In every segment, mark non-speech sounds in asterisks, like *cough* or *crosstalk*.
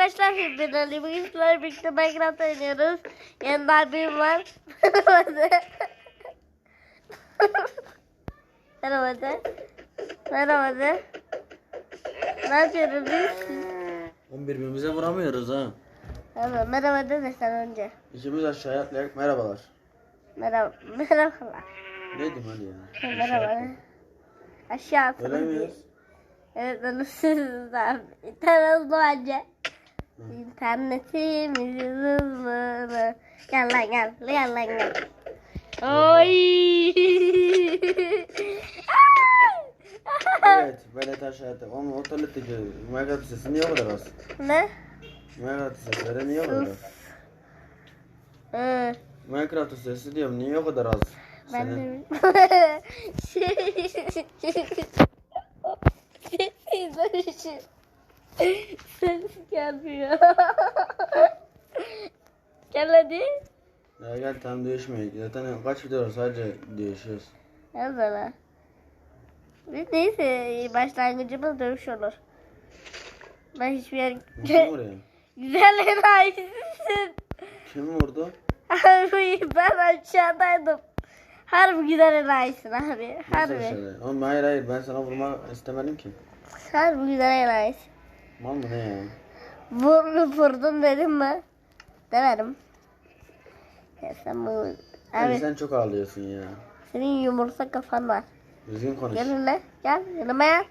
arkadaşlar ben Ali. Sizlerle birlikte Minecraft oynuyoruz. Yanında abim var. *laughs* Merhaba de. Merhaba de. Ne yapıyoruz biz? Oğlum birbirimize vuramıyoruz ha. Merhaba, merhaba de de sen önce. İkimiz aşağıya atlayarak merhabalar. Merhaba, merhabalar. Neydim hadi ya. Merhaba. Aşağı atın. Öyle miyiz? Evet anlaşıldı abi. İnternet hızlı bence. İnternetimiz hızlı. Gel lan gel. Gel lan gel. Oy. evet, Velet aşağıya atla. Oğlum o tuvaletteki Minecraft sesi niye o kadar az? ne? Minecraft sesleri niye o kadar az? Ee, Minecraft sesi diyorum niye o kadar az? ben Senin. de *laughs* şey şey Ses gelmiyor. *laughs* Gel hadi. Ya gel tam değişmiyor. Zaten kaç video sadece değişiyoruz. Gel bana. Biz neyse başlangıcımız dövüş olur. Ben hiçbir yer... Kim vuruyor? *laughs* Güzel enayisin. Kim vurdu? Abi ben aşağıdaydım. Harbi güzel enayisin abi. Nasıl Harbi. aşağıda? Oğlum hayır hayır ben sana vurmak istemedim ki. Harbi güzel enayisin. Mal mı ne ya? Vurdum vurdum dedim mi? Demedim. Ya sen bu... Abi sen çok ağlıyorsun ya. senin yumurta kafan var. Düzgün konuş. Gel hele. Gel yanıma gel.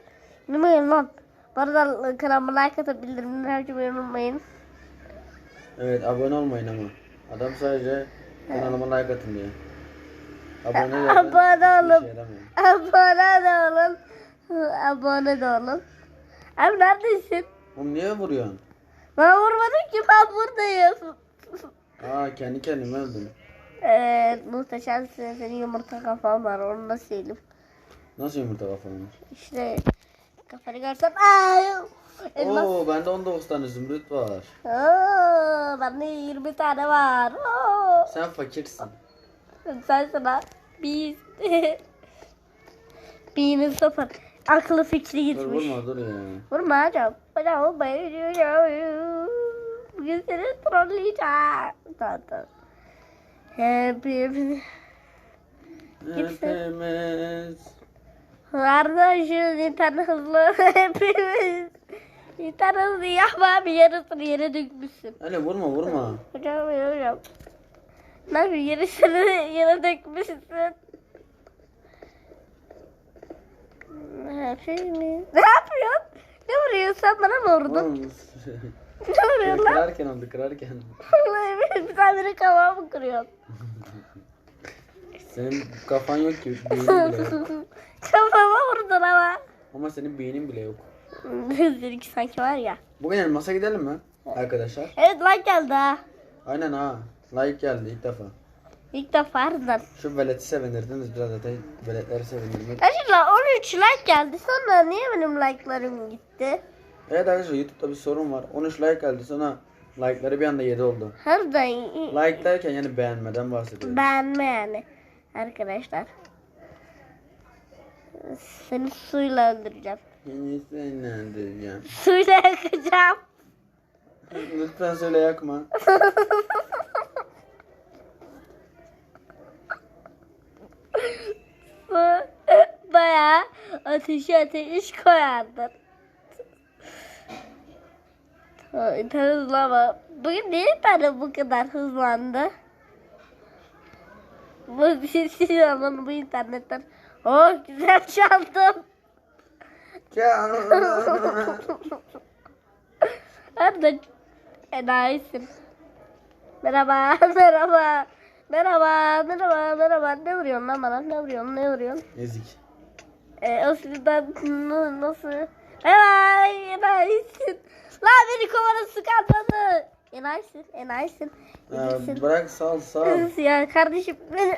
Yanıma gel lan. Bu arada kanalıma like atıp bildirimleri açmayı unutmayın. Evet abone olmayın ama. Adam sadece kanalıma like atın diyor. Abone de Abone olun. yaramıyor. Abone de olun. Abone de olun. Abi neredesin? Oğlum niye vuruyorsun? Ben vurmadım ki ben buradayım. Aa kendi kendime öldüm. Evet muhteşemsin. Senin yumurta kafan var. Onu da söyleyeyim. Nasıl yumurta kafam var? İşte kafanı görsem ay elmas. Oo bende 19 tane zümrüt var. Oo, bende 20 tane var. Oo. Sen fakirsin. Sen sana bir *laughs* bir sıfır. Aklı fikri Dur gitmiş. vurma dur ya. Vurma hocam. Hocam vurmayın. Bugün seni trolleyeceğim. Tamam tamam. Hepimiz. Hepimiz. Kardeşim internet hızlı. Hepimiz. İnternet hızlı yapma bir yarısını yere dökmüşsün. Öyle vurma vurma. Hocam hocam. Yapıyorsun? Yarısını yere dökmüşsün. Hepimiz. Ne yapıyorsun? Ne vuruyorsun? Sen bana mı vurdun? *laughs* Ne vuruyorsun lan? kırarken oldu kırarken. *laughs* Vallahi sen benim kafamı kırıyorsun. Senin kafan yok ki beynin bile yok. *laughs* Kafama vurdun ama. Ama senin beynin bile yok. Dedik sanki var ya. Bugün elmasa gidelim mi? Arkadaşlar. Evet like geldi ha. Aynen ha. Like geldi ilk defa. İlk defa harbiden. Şu veleti sevinirdiniz biraz zaten veletleri sevindirmek. Gerçekten 13 like geldi. Sonra niye benim like'larım gitti? Evet arkadaşlar YouTube'da bir sorun var. 13 like geldi sonra like'ları bir anda 7 oldu. Harbiden Like derken yani beğenmeden bahsediyorum. beğenme yani. Arkadaşlar. Seni suyla öldüreceğim. Seni sinirlendireceğim. Suyla yakacağım. Lütfen söyle yakma. *laughs* Bu bayağı ateşi ateş koyardır. Ha, İnternet hızlı ama bugün niye internet bu kadar hızlandı? Bu bir şey söyleyeyim bu internetten. Oh güzel çaldım. Hadi *laughs* enayisin. Merhaba, *laughs* merhaba. Merhaba, merhaba, merhaba. Ne vuruyorsun lan bana? Ne vuruyorsun, ne vuruyorsun? Ezik. Ee, o sizden n- nasıl? Merhaba, enayisin. Lan beni kovana su kalmadı. Enayisin, enayisin. Enayisin. bırak sal sal. Ya kardeşim beni...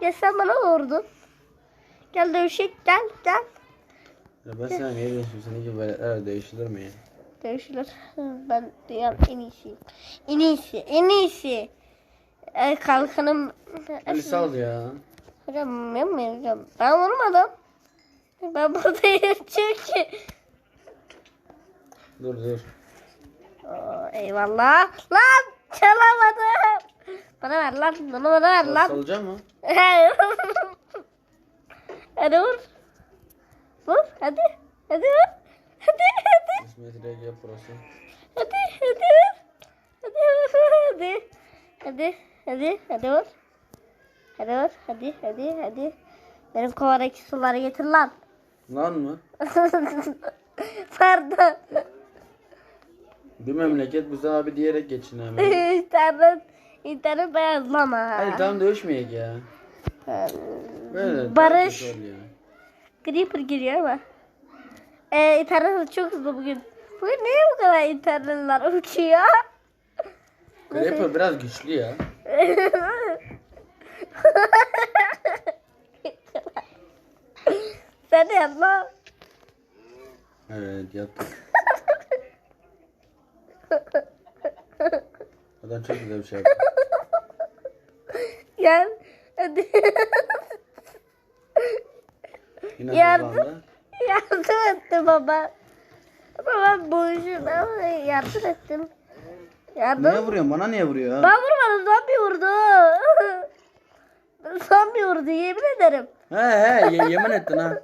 Ya sen bana vurdun. Gel dövüşek, gel, gel. Ya ben sana niye diyorsun? Senin gibi veletler değiştirir mi ya? Dövüşülür. Ben dünyanın en iyisiyim. En iyisi, en iyisi. Ee, kalkanım... Ali sal ya. Hocam yapmayın hocam. Ben vurmadım. Ben buradayım *laughs* çünkü. Dur dur. Aa, Eyvallah. Lan çalamadım. Bana ver lan. Bunu bana ver lan. Salacağım mı? *laughs* hadi vur. Vur hadi. Hadi vur. Hadi hadi. İsmet RG Pro'su. Hadi hadi. Hadi vur. Hadi. Hadi. Hadi. Hadi vur. Hadi vur. Hadi. Hadi. Hadi. Benim kovadaki suları getir lan. Lan mı? *laughs* Pardon. Bir memleket bize abi diyerek geçinemez. *laughs* İnternet, internet beyazlama. Hadi tamam dövüşmeyek ya. Böyle Barış. oluyor. Creeper giriyor ama. Ee, internet çok hızlı bugün. Bugün niye bu kadar internetler uçuyor? Creeper biraz güçlü ya. *laughs* Sen de yapma. Evet yaptık. *laughs* Adam çok güzel bir şey yaptı. Gel. Hadi. Yine Yardım. hızlandı. yardım etti baba. Ama ben boğuşum. Ama yardım ettim. Yardım. Niye vuruyorsun? Bana niye vuruyor? Ben vurmadım. Zombi vurdu. *laughs* zombi vurdu yemin ederim. He he ye- yemin ettin ha. *laughs*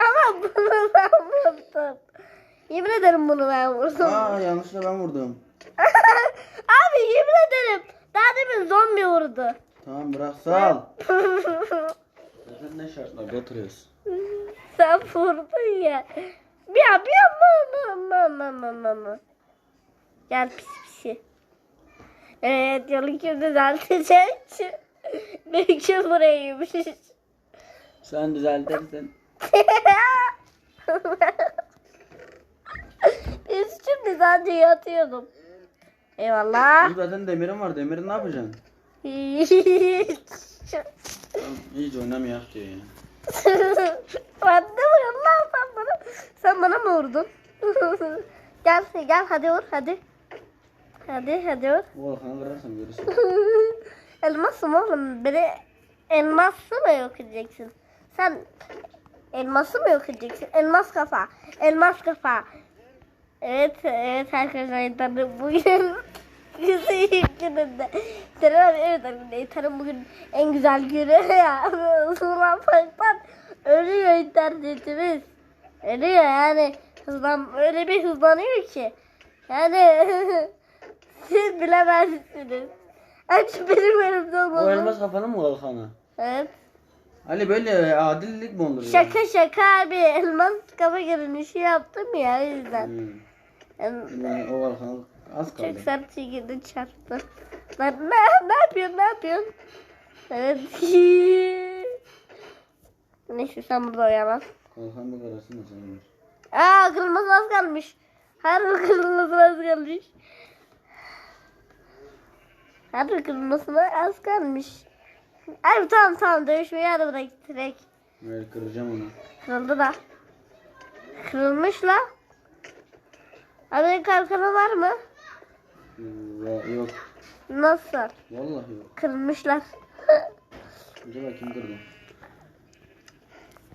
Ama bunu ben vurdum. Yemin ederim bunu ben vurdum. Aa yanlışlıkla ben vurdum. *laughs* Abi yemin ederim. Daha demin zombi vurdu. Tamam bırak sal. Sen ne şartlarda oturuyorsun? Sen vurdun ya. Ya bir ama ama ama ama ama. Gel pis. Evet yolu kim düzeltecek? *laughs* Belki burayıymış. Sen düzeltirsin. *laughs* Biz şimdi sadece yatıyordum. Eyvallah. Oğlum zaten demirim var. Demiri ne yapacaksın? İyice oynamayak diyor ya. ben de vuruyorum lan sen bana. Sen bana mı vurdun? *laughs* gel gel hadi vur hadi. Hadi hadi vur. Bu Volkan'ı kırarsan görürsün. *laughs* Elmasım oğlum. Beni elması mı yok edeceksin? Sen elması mı yok edeceksin? Elmas kafa. Elmas kafa. Evet, evet arkadaşlar internet bugün güzel gününde. İnternet, evet arkadaşlar internet bugün en güzel günü *laughs* ya. Hızlanmaktan ölüyor internetimiz. Ölüyor yani. Hızlan, öyle bir hızlanıyor ki. Yani *laughs* siz *laughs* bilemezsiniz. Aç benim elimde o olmalı. elmas kafanın mı Volkan'ı? Evet. Ali böyle adillik mi olur? Şaka şaka abi. Elmas kafa görünüşü yaptım ya o yüzden. Hmm. Yani o Volkan'ı az kaldı. Çok sert şekilde çarptı. Lan ne, ne yapıyorsun ne yapıyorsun? Evet. *laughs* Neyse sen burada uyanan. Volkan bir karasın da sen vur. Aa kırmızı az kalmış. Harbi kırmızı az kalmış. Harbi kırmızı az kalmış. Ay tamam tamam dövüşmeyi bırak direkt. Evet kıracağım onu. Kırıldı da. Kırılmış la. Abi kalkanı var mı? Ya, yok. Nasıl? Vallahi yok. Kırılmışlar. Acaba kim kırdı?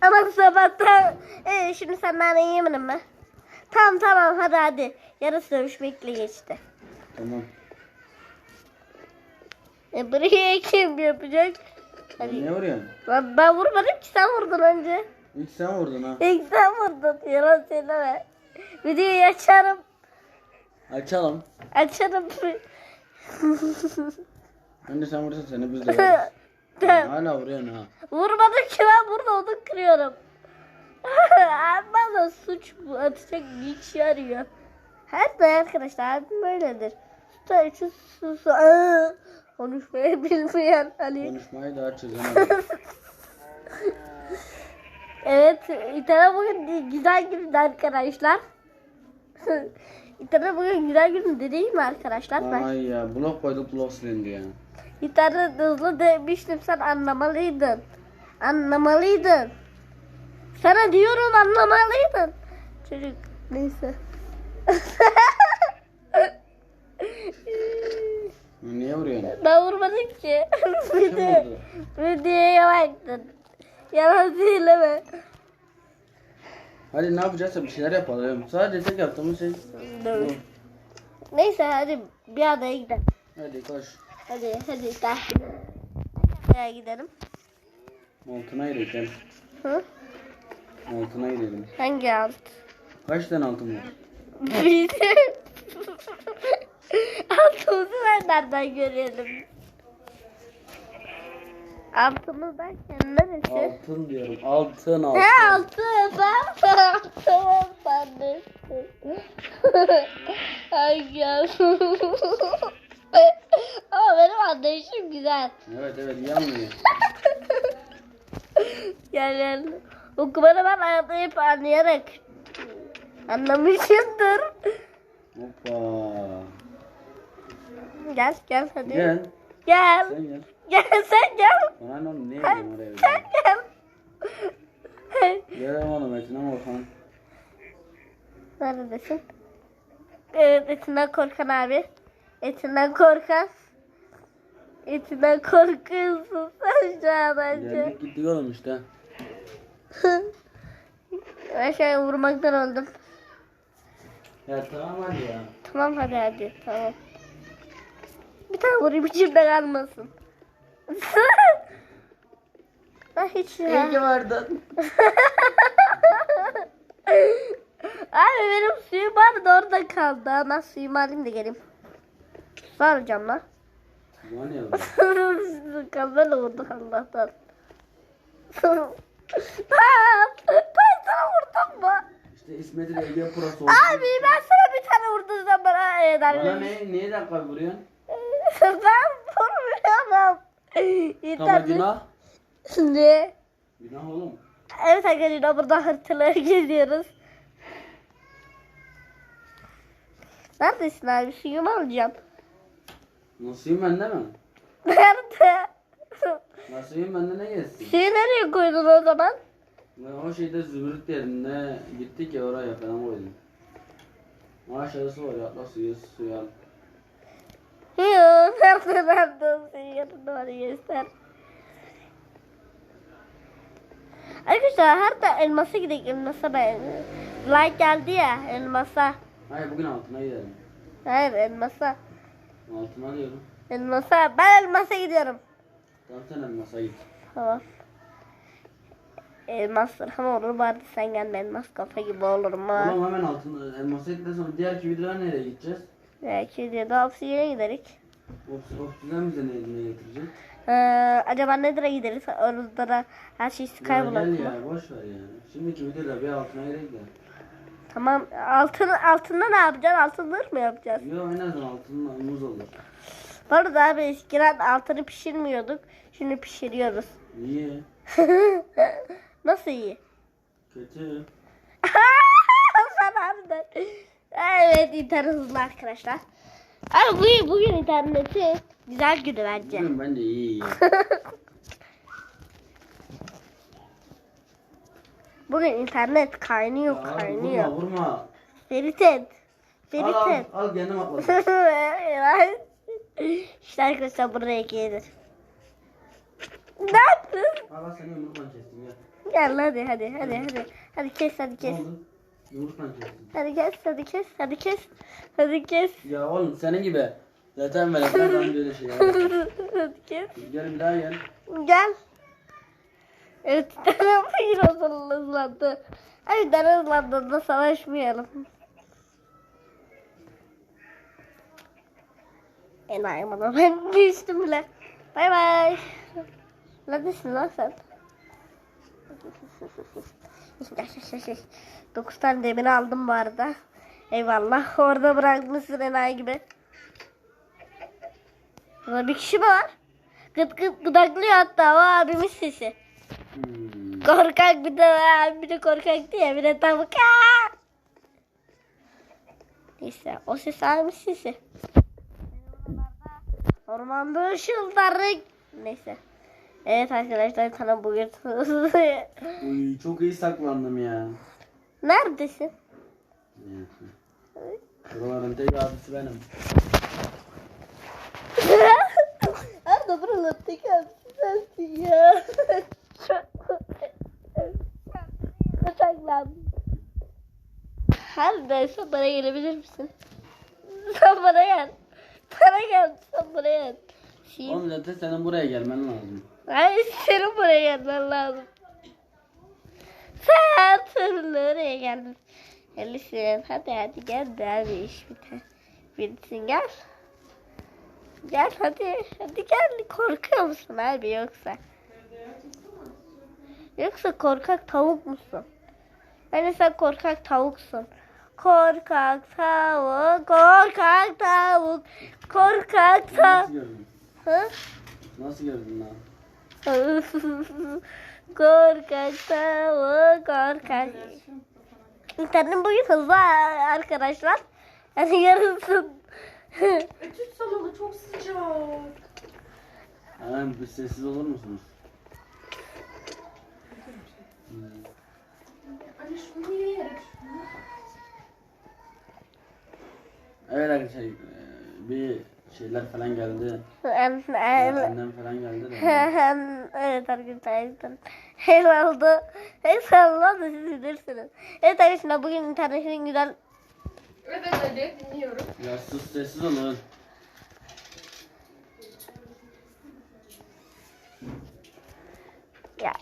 Ama sabahtan ee, şimdi sen bana yemin mi? Tamam tamam hadi hadi. Yarısı dövüşmekle geçti. Tamam. E, buraya kim yapacak? Hadi. Niye vuruyorsun? Ben, ben vurmadım ki sen vurdun önce. İlk sen vurdun ha. İlk sen vurdun. Yalan söyleme. Videoyu açarım. Açalım. Açarım. Önce sen vurursan seni biz de vururuz. *laughs* Hala vuruyorsun ha. Vurmadım ki ben burada onu kırıyorum. *laughs* Bana suç bu atacak güç yarıyor. Her zaman arkadaşlar böyledir. Su şu su Konuşmayı *laughs* bilmeyen Ali. Konuşmayı daha çözemedim. *laughs* Evet, İtalya bugün güzel günündü arkadaşlar. *laughs* İtalya bugün güzel günündü değil mi arkadaşlar? Ben Ay ya blok koyduk blok silindi ya. İtalya hızlı demiştim sen anlamalıydın. Anlamalıydın. Sana diyorum anlamalıydın. Çocuk neyse. Niye vuruyorsun? Vurmadım ki. Video, vurdu? *laughs* videoya baktın. Yalan söyleme. Hadi ne yapacaksa bir şeyler yapalım. Sadece tek yaptığımız şey bu. Neyse hadi bir adaya gidelim. Hadi koş. Hadi hadi gel. Adaya gidelim. Altına gidelim. Hı? Altına gidelim. Hangi alt? Kaç tane altın var? Bizim. *laughs* Altımızı nereden görelim? Altımız derken neresi? Altın diyorum. Altın altın. He altı ben altı ben de. Ay ya. Ama benim anlayışım güzel. Evet evet yanmıyor. Yani okumanı ben anlayıp anlayarak anlamışımdır. Hoppa. Gel gel hadi. Gel. Gel. Sen gel. Gel sen gel. Ne oğlum? Niye gidiyorsun oraya? sen gel. Gel oğlum Metin'e Orhan. Neredesin? Evet etinden korkan abi. Etinden korkan. Etinden korkuyorsun sen şu an bence. Geldik gittik oğlum işte. *laughs* ben an vurmaktan öldüm. Ya tamam hadi ya. Tamam hadi hadi tamam. Bir tane vurayım içimde kalmasın. Ben hiç ya. İyi ki vardın. Abi benim suyum vardı orada kaldı. Ana suyumu alayım da geleyim. Su alacağım lan. Var ya. Kazan vurdu Allah'tan. *laughs* ben, ben sana vurdum mu? İşte İsmet'in Ege Pro'su oldu. Abi ben sana bir tane vurdum sen bana ne, neye dakika vuruyorsun? *laughs* ben vurmuyorum. İnternet. günah. Ne? Günah oğlum. Evet arkadaşlar burada haritaları geziyoruz. Neredesin abi? Suyumu alacağım. Nasılyım bende mi? Nerede? Nasılyım bende ne gelsin? Suyu nereye koydun o zaman? Ben o şeyde zümrüt yerine gittik ya oraya falan koydum. Aşağısı var ya atla suyu al. Yok. Nerede suyu doğru göster. Arkadaşlar da elmasa gidelim. Elmasa ben. Like geldi ya elmasa. Hayır bugün altına gidelim. Hayır elmasa. Altına diyorum. Elmasa. Ben elmasa gidiyorum. Tamam sen elmasa git. Tamam. Elmaslar ama olur bari sen gelme elmas kafa gibi olurum ha. Oğlum hemen altına elmasa gittikten sonra diğer iki videolar nereye gideceğiz? Belki de daha obsidiyene giderik. Oksijen bize ne, ne getirecek? Ee, acaba nedir'e gideriz? Orada da her şey kaybolur Gel mu? ya boş ver ya. Şimdiki videoda bir altına gerek de. Tamam. Altın, altında ne yapacaksın? Altındır mı yapacağız? Yo en azından altından muz olur. Bu arada abi eskiden altını pişirmiyorduk. Şimdi pişiriyoruz. Niye? *laughs* Nasıl iyi? Kötü. *laughs* Harbiden. Evet internet hızlı arkadaşlar. Abi bugün, bugün interneti güzel günü bence. Bugün bence iyi ya. *laughs* Bugün internet kaynıyor Ya kaynıyor. vurma vurma. Feritet. Al al, Feritet. al kendim atladım. *laughs* işte arkadaşlar buraya gelir. Ne yaptın? al al seni yumrukla kestim ya. Gel hadi hadi hadi hadi. Hadi kes hadi Ne kes. oldu? Hadi kes hadi kes hadi kes. Hadi kes. Ya oğlum senin gibi. Zaten ben zaten böyle şey *laughs* hadi kes. Gel bir daha gel. Gel. Evet *laughs* tarafı yine hızlandı. Hadi ben hızlandığında savaşmayalım. Enayi bana ben düştüm bile. Bay bay. Neredesin lan sen? *laughs* Dokuz tane demir aldım bu arada. Eyvallah. *laughs* Orada bırakmışsın enayi gibi. Burada bir kişi mi var? Gıt gıt gıdaklıyor hatta o abimin sesi. Hmm. Korkak bir de. Bir de korkak diye bir de tavuk. Aa! Neyse o ses abimin sesi. Ormanda ışıldarık. Neyse. Evet arkadaşlar sana bugün *laughs* Uy, çok iyi saklandım ya. Neredesin? Buraların tek abisi benim. *laughs* Arda buralar tek abisi sensin ya. Saklandım. Her neyse bana gelebilir misin? Sen bana bana gel. Bana gel. Sen buraya gel. Şey, Oğlum zaten senin buraya gelmen lazım. Hayır senin buraya gelmen lazım. Sen oraya geldin. Gelirsin. Hadi hadi gel de abi iş biter. Bitsin gel. Gel hadi. Hadi gel. Korkuyor musun abi yoksa? Yoksa korkak tavuk musun? Yani sen korkak tavuksun. Korkak tavuk, korkak tavuk, korkak Nasıl tavuk. gördün? Hı? Nasıl gördün lan? *laughs* korkak tavuk korkak. İnternetim bugün hızlı arkadaşlar. Yani yarısı. Etüt salonu çok sıcak. Hemen bir sessiz olur musunuz? Hmm. Anne şunu? Evet arkadaşlar e, bir şeyler falan geldi. Annem falan geldi de. evet arkadaşlar. Helal oldu. Helal oldu siz bilirsiniz. Evet arkadaşlar bugün internetin güzel Evet hadi dinliyorum. Ya sus sessiz olun. ya.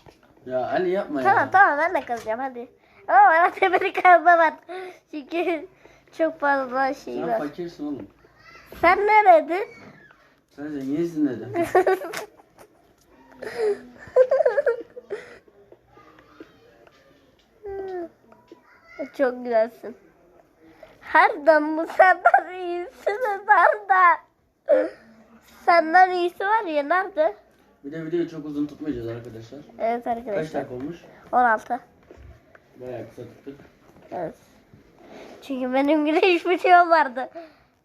Ya Ali yapma Tamam ya. tamam ben de kazacağım hadi. Ama bana *laughs* tepeli kazma var. Çünkü çok fazla şey Sen var. fakirsin oğlum. Sen neredin? Sen zenginsin dedim. *laughs* Çok güzelsin. Her damla senden iyisi nerede? Senden iyisi var ya nerede? Bir de videoyu çok uzun tutmayacağız arkadaşlar. Evet Kaç arkadaşlar. dakika olmuş? 16. Bayağı kısa tuttuk. Evet. Çünkü benim güneş video vardı.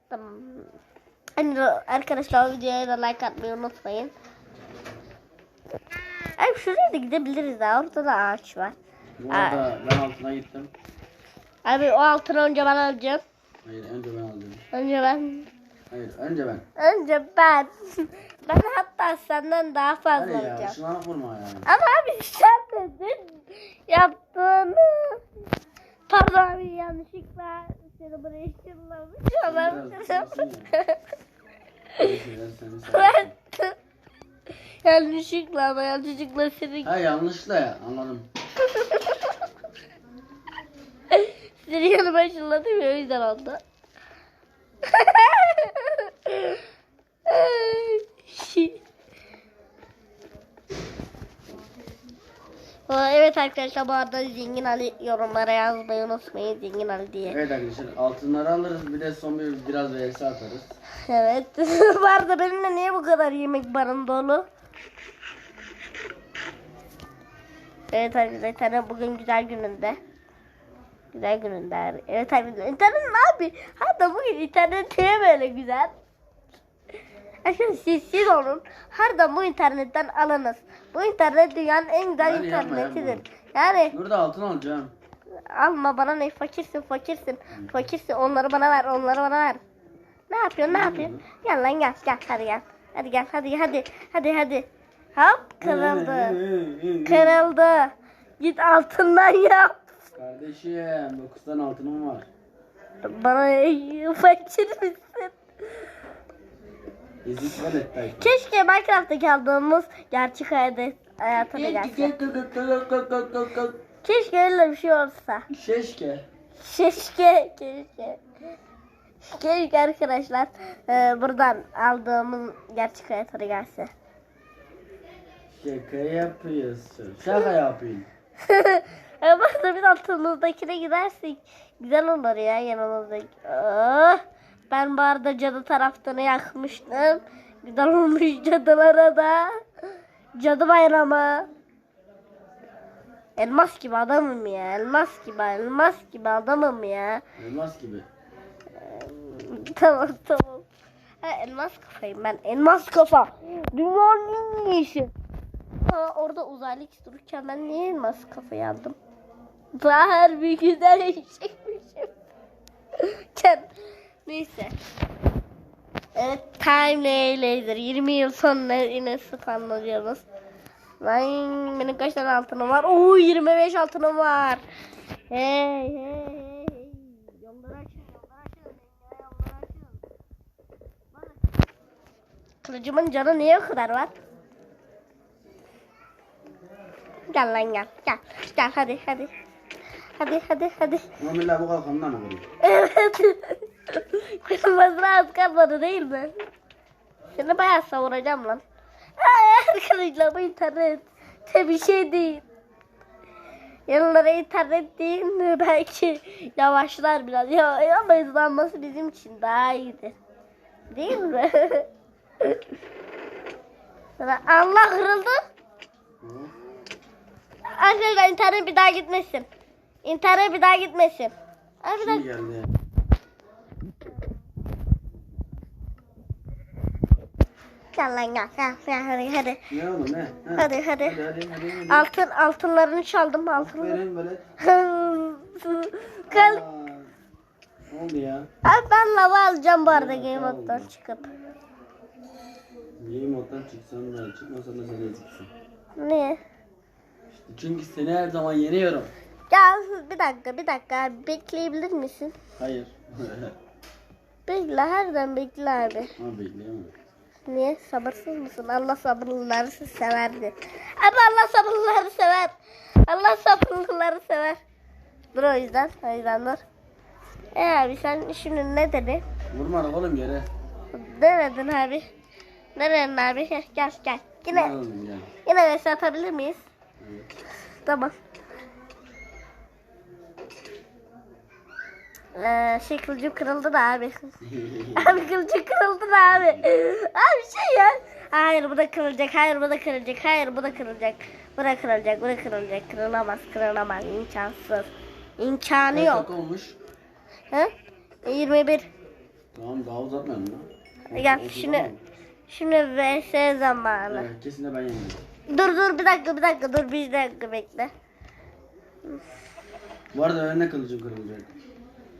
Tamam. Hani arkadaşlar videoya da like atmayı unutmayın. Ay şuraya da gidebiliriz daha. Orada da ağaç var. Bu arada ben altına gittim. Abi o altını önce ben alacağım. Hayır önce ben aldım. Önce ben. Hayır önce ben. Önce ben. *laughs* Ben hatta senden daha fazla ya alacağım. şuna vurma ya. Ama abi sen dedin yaptığını. Pardon abi yanlışlıkla seni buraya ışınlamış olabilirim. *laughs* yanlışlıkla ama yanlışlıkla seni, Ha yanlışla ya anladım. seni yanıma ışınladım ya o yüzden oldu. Evet arkadaşlar bu arada Zengin Ali yorumlara yazmayı unutmayın Zengin Ali diye. Evet arkadaşlar altınları alırız bir de son bir biraz vs atarız. Evet. *laughs* bu arada benimle niye bu kadar yemek barın dolu? Evet arkadaşlar bugün güzel gününde. Güzel gününde. Evet arkadaşlar internet ne abi? Hatta bugün internet niye böyle güzel? Arkadaşlar siz, siz olun. Her da bu internetten alınız. Bu internet dünyanın en güzel yapma, internetidir. Yani Burada altın alacağım. alma bana ne fakirsin fakirsin. Fakirsin onları bana ver onları bana ver. Ne yapıyorsun ne yapıyorsun? Gel lan gel gel hadi gel. Hadi gel hadi hadi hadi hadi. Hop kırıldı. Kırıldı. Git altından yap. Kardeşim 9 tane altınım var. Bana fakir misin? Ezik. Keşke Minecraft'taki aldığımız gerçek hayata, hayata da gelse. Keşke öyle bir şey olsa. Şeşke. Keşke, keşke. Keşke arkadaşlar e, buradan aldığımız gerçek hayata da gelse. Şaka yapıyorsun. Şaka yapayım. *laughs* Ama da bir altımızdakine gidersek güzel olur ya yanımızdaki. Oh, ben bu arada cadı taraftanı yakmıştım. Güzel olmuş cadılara da. Cadı bayramı. Elmas gibi adamım ya. Elmas gibi, elmas gibi adamım ya. Elmas gibi. Tamam tamam. Ha, elmas kafayım ben. Elmas kafa. Dünyanın en iyisi. Ha, orada uzaylı dururken ben niye elmas kafayı aldım? Daha harbi güzel eşekmişim. *laughs* Neyse. Evet Time Laser 20 yıl sonra yine spawnlanıyoruz. Lan benim kaç tane altınım var? Oo 25 altınım var. Hey hey Kılıcımın canı niye o kadar var? Gel lan gel. Gel. Gel hadi hadi. Hadi hadi hadi. Ama illa bu kalkandan mı vurayım? Evet. *laughs* Kırmızına az kalmadı değil mi? Seni bayağı savuracağım lan. Ay arkadaşlar bu internet. Te bir şey değil. Yanlara internet değil mi? Belki yavaşlar biraz. Ya, ama hızlanması bizim için daha iyidir. Değil mi? *laughs* Allah kırıldı. Arkadaşlar internet bir daha gitmesin. İnternet bir daha gitmesin. Ay bir Şimdi dakika. geldi. Gel lan gel. Gel, gel hadi hadi. Ne oğlum ne? Ha? Hadi hadi. Altın altınlarını çaldım altınları. Böyle. *laughs* Kal. Ne oldu ya? Abi ben lava alacağım bu arada Ya, game mode'dan çıkıp. Game moddan çıksan da çıkmasan da sen de çıksın. Niye? İşte çünkü seni her zaman yeniyorum. Ya bir dakika bir dakika bekleyebilir misin? Hayır. *laughs* Bekle herden bekle abi. Ama bekleyemem. Niye? Sabırsız mısın? Allah sabırlıları severdi. Abi Allah sabırlıları sever. Allah sabırlıları sever. Dur o yüzden. O yüzden dur. E abi sen şimdi ne dedi? Vurma lan oğlum yere. Demedin abi. Nereden abi? Heh, Gel gel. Ne Yine oğlum ya? yine vs atabilir miyiz? Tamam. Ee, şey kılıcım kırıldı da abi. *laughs* abi kılıcım kırıldı da abi. Abi şey ya. Hayır bu da kırılacak. Hayır bu da kırılacak. Hayır bu da kırılacak. Bu da kırılacak. Bu da kırılacak. Kırılamaz. Kırılamaz. İmkansız. İmkanı Kaç yok. dakika olmuş? He? 21. Tamam daha uzatmayalım lan. Gel şimdi. Şimdi vs zamanı. Evet, kesin de ben yendim. Dur dur bir dakika bir dakika dur bir dakika bekle. Bu arada önüne kılıcım kırılacak.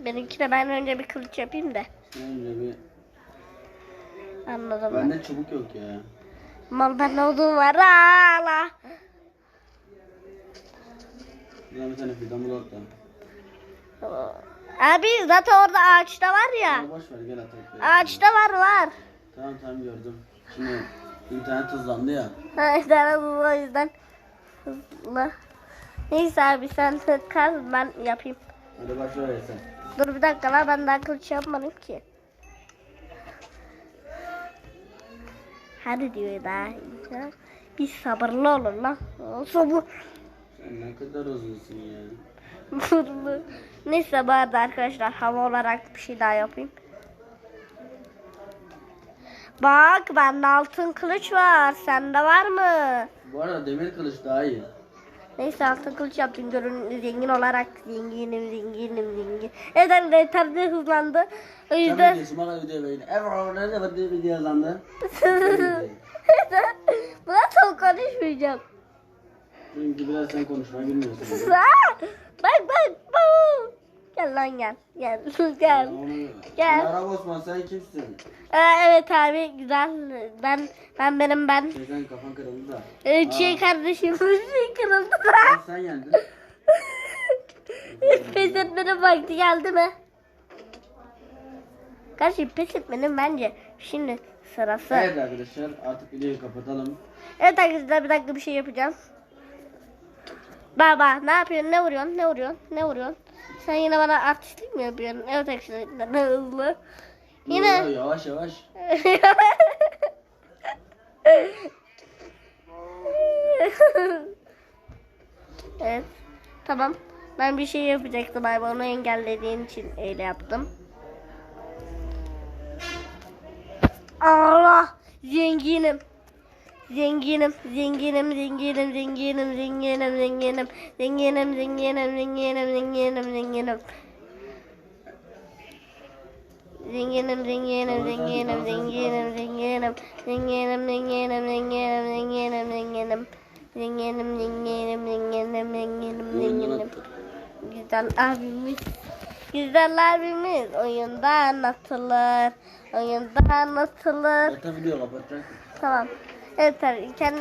Benimki de ben önce bir kılıç yapayım da. Önce bir... Anladım. ben. Bende çubuk yok ya. Mal ben olduğum var. Hala. Buradan bir tane fidan bulalım da. Abi zaten orada ağaçta var ya. Boş ver gel atalım. Ağaçta var var. Tamam tamam gördüm. Şimdi internet hızlandı ya. Ha, işte o yüzden hızlı. Neyse abi sen kaz ben yapayım. Hadi başla öyle sen. Dur bir dakika lan ben daha kılıç yapmadım ki. Hadi diyor daha. Bir sabırlı olun lan. Sabır. Sen ne kadar hızlısın ya. *laughs* Neyse bu arada arkadaşlar hava olarak bir şey daha yapayım. Bak bende altın kılıç var. Sende var mı? Bu arada demir kılıç daha iyi. Neyse altın kılıç yaptım. Görün zengin olarak zenginim zenginim zengin. Evet arkadaşlar de hızlandı. O yüzden. *laughs* Buna çok konuşmayacağım. Çünkü biraz sen konuşmayı bilmiyorsun. Bak bak bak. Gel lan gel. Gel *laughs* gel. Gel. Arap Osman sen kimsin? Aa, evet abi güzel. Ben ben benim ben. Şey, sen kafan kırıldı da. Ee, şey kardeşim *laughs* şey kırıldı da. Sen, yendin. *laughs* pes etmenin vakti geldi mi? Kardeşim pes etmenin bence şimdi sırası. Evet arkadaşlar artık videoyu kapatalım. Evet arkadaşlar bir dakika bir şey yapacağım. Baba ne yapıyorsun? Ne vuruyorsun? Ne vuruyorsun? Ne vuruyorsun? Sen yine bana artistlik mi yapıyorsun? Evet arkadaşlar ne hızlı. Yine. Yo, Yavaş yavaş. *laughs* evet. Tamam. Ben bir şey yapacaktım abi. Onu engellediğin için öyle yaptım. Allah! Zenginim. Zenginim, zenginim, zenginim, zenginim, zenginim, zenginim, zenginim, zenginim, zenginim, zenginim, zenginim. Zenginim, zenginim, zenginim, zenginim, zenginim, zenginim, zenginim, zenginim, zenginim, zenginim. Zenginim, zenginim, zenginim, zenginim, zenginim. Güzel abimiz. Güzel abimiz oyunda anlatılır. Oyunda anlatılır. Video kapatacak. Tamam. Evet tabii. Kend...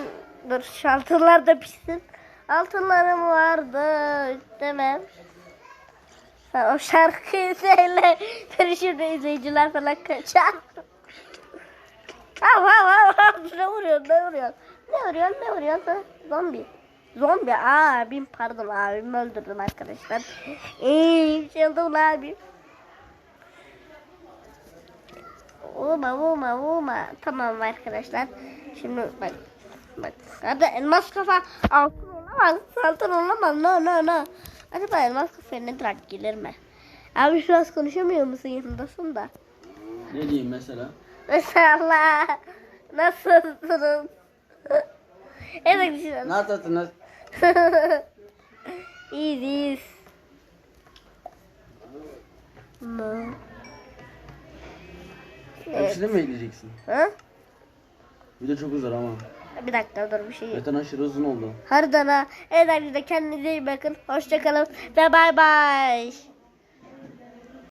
Dur şu altınlar da pişsin. Altınlarım vardı. Demem. Sen o şarkıyı *laughs* söyle. Beni şimdi izleyiciler falan kaçar. Av av av av. Ne vuruyorsun ne vuruyorsun? Ne vuruyorsun ne vuruyorsun? Zombi. Zombi abim pardon abimi öldürdüm arkadaşlar. Eee şey oldu mu abim? Vurma vurma vurma. Tamam arkadaşlar. Şimdi bak. Bak. Hadi elmas kafa altın olamaz. Altın olamaz. No no no. Acaba elmas kafa ne drag gelir mi? Abi şu az konuşamıyor musun yanındasın da? Ne diyeyim mesela? Mesela nasılsınız? *laughs* evet düşünün. Nasılsınız? *laughs* iyiyiz iyiyiz. Evet. Hepsini mi ekleyeceksin? Ha? Video çok uzar ama. Bir dakika dur bir şey. Zaten aşırı uzun oldu. Harbiden ha. Evet arkadaşlar kendinize iyi bakın. Hoşçakalın ve bay bay.